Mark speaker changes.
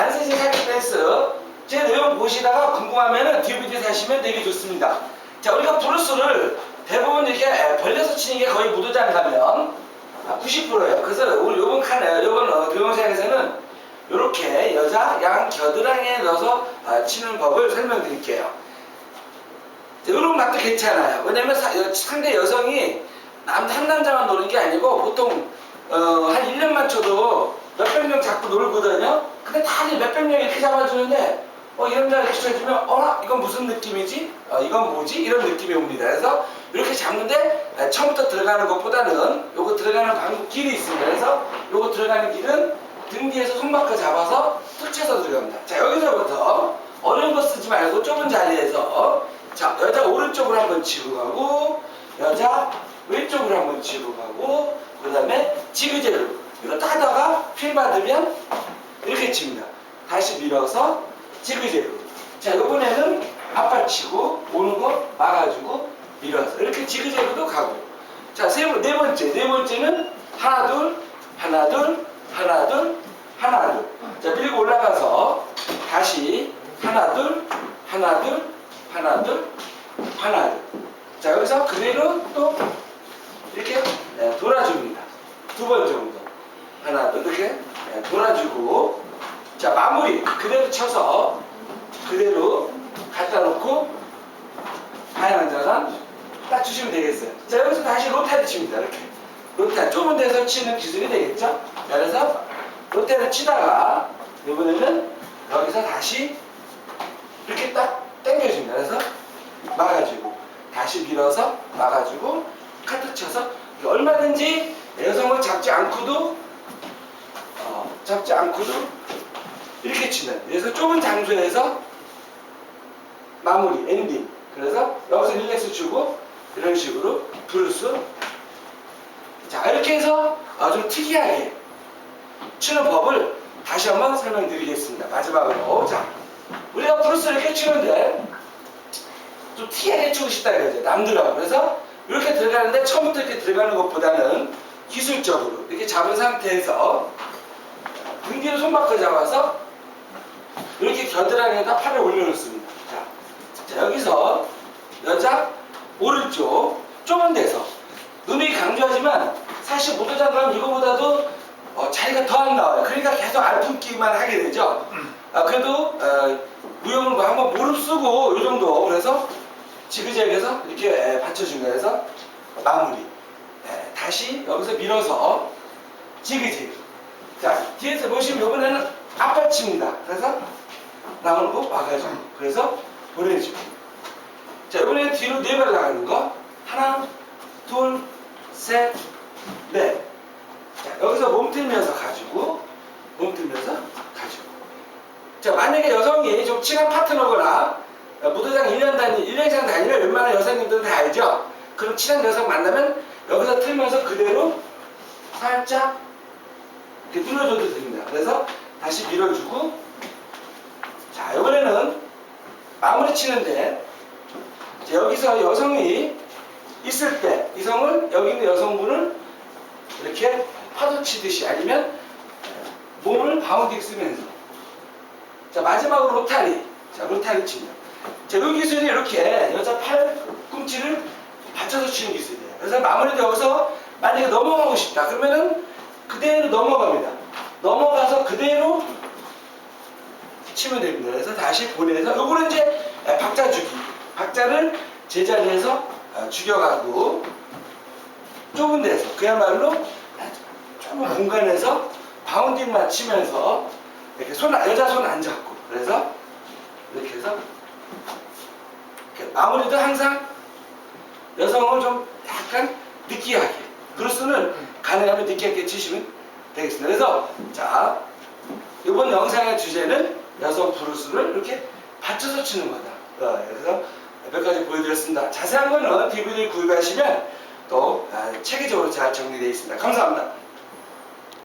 Speaker 1: 안세진 사기 댄스 제 내용 보시다가 궁금하면은 DVD 사시면 되게 좋습니다. 자 우리가 브루스를 대부분 이렇게 에, 벌려서 치는 게 거의 무도장 가면 90%예요. 그래서 우리 요번 칸에 요번 어, 동영상에서는 이렇게 여자 양 겨드랑이에 넣어서 아, 치는 법을 설명드릴게요. 이런 맛도 괜찮아요. 왜냐면 사- 여- 상대 여성이 남, 한 남자만 노는 게 아니고 보통 어, 한 1년만 쳐도 몇백 명 잡고 놀거든요. 근데 다들 몇백 명 이렇게 잡아주는데 어, 이 남자 이렇게 쳐주면 어? 이건 무슨 느낌이지? 어, 이건 뭐지? 이런 느낌이 옵니다. 그래서 이렇게 잡는데 아, 처음부터 들어가는 것보다는 요거 들어가는 방법 길이 있습니다. 그래서 요거 들어가는 길은 등 뒤에서 손바닥 잡아서 툭 쳐서 들어갑니다. 자 여기서부터 어려운 거 쓰지 말고 좁은 자리에서 자 여자 오른쪽으로 한번 치고 가고 여자 왼쪽으로 한번 치고 가고 그 다음에 지그재그로 이렇게 하다가 필 받으면 이렇게 칩니다. 다시 밀어서 지그재그. 자 이번에는 앞발 치고 오는 거 막아주고 밀어서 이렇게 지그재그도 가고. 자 세 네 번째 네 번째는 하나 둘 하나 둘 하나 둘 하나 둘. 자 밀고 올라가서 다시 하나 둘 하나 둘 하나 둘 하나 둘. 자 여기서 그대로 또 이렇게 네, 돌아줍니다. 두 번 정도. 하나, 둘, 이렇게 네, 돌아주고. 자, 마무리. 그대로 쳐서 그대로 갖다 놓고 하얀 자랑 딱 주시면 되겠어요. 자, 여기서 다시 로타리 칩니다. 이렇게. 로타 좁은 데서 치는 기술이 되겠죠? 자, 그래서 로타를 치다가 이번에는 여기서 다시 이렇게 딱 당겨줍니다. 그래서 막아주고 다시 밀어서 막아주고 카트 쳐서 얼마든지 여성을 잡지 않고도 어, 잡지 않고도 이렇게 친다. 그래서 좁은 장소에서 마무리 엔딩. 그래서 여기서 릴렉스 주고 이런 식으로 브루스. 자 이렇게 해서 아주 특이하게 치는 법을 다시 한번 설명드리겠습니다. 마지막으로 자 우리가 브루스 이렇게 치는데 좀 특이하게 치고 싶다 이거죠. 남들하고. 그래서 이렇게 들어가는데 처음부터 이렇게 들어가는 것보다는 기술적으로 이렇게 잡은 상태에서 등 뒤로 손바닥 잡아서 이렇게 겨드랑이에다 팔을 올려놓습니다. 자, 자, 여기서 여자 오른쪽 좁은 데서 눈이 강조하지만 사실 무도장갑 이거보다도 어, 자리가 더 안 나와요. 그러니까 계속 알품기만 하게 되죠. 아, 그래도 어, 무용을 뭐 한번 무릎 쓰고 이 정도 그래서 지그재그해서 이렇게 에, 받쳐준. 그래서 마무리. 에, 다시 여기서 밀어서 지그재그. 자 뒤에서 보시면 이번에는 앞받칩니다. 그래서 나오는 거 막아주고 그래서 보내주고. 자 이번에는 뒤로 네 발 나가는 거 하나, 둘, 셋, 넷. 자 여기서 몸 틀면서 가지고 몸 틀면서 가지고. 자, 만약에 여성이 좀 친한 파트너거나 어, 무도장 1년 다니, 1년 이상 다니는 웬만한 여성님들은 다 알죠? 그럼 친한 여성 만나면 여기서 틀면서 그대로 살짝 이렇게 눌러줘도 됩니다. 그래서 다시 밀어주고 자, 이번에는 마무리 치는데 자, 여기서 여성이 있을 때 이성을 여기 있는 여성분을 이렇게 파도 치듯이 아니면 몸을 바운딩 쓰면서. 자 마지막으로 로타리. 자 로타리 칩니다 자이 기술이 이렇게 여자 팔꿈치를 받쳐서 치는 기술이에요. 그래서 마무리도 여기서 만약에 넘어가고 싶다. 그러면은 그대로 넘어갑니다. 넘어가서 그대로 치면 됩니다. 그래서 다시 보내서 요거는 이제 박자 주기. 박자를 제자리에서 아, 죽여가고 좁은 데서 그야말로 좁은 공간에서 바운딩만 치면서 이렇게 손 여자 손 안 잡고 그래서 이렇게 해서 이렇게 마무리도 항상 여성을 좀 약간 느끼하게. 브루스는 가능하면 느끼하게 치시면 되겠습니다. 그래서 자 이번 영상의 주제는 여성 브루스를 이렇게 받쳐서 치는 거다. 어, 그래서 몇 가지 보여드렸습니다. 자세한 거는 DVD 구입하시면 또 아, 체계적으로 잘 정리되어 있습니다. 감사합니다.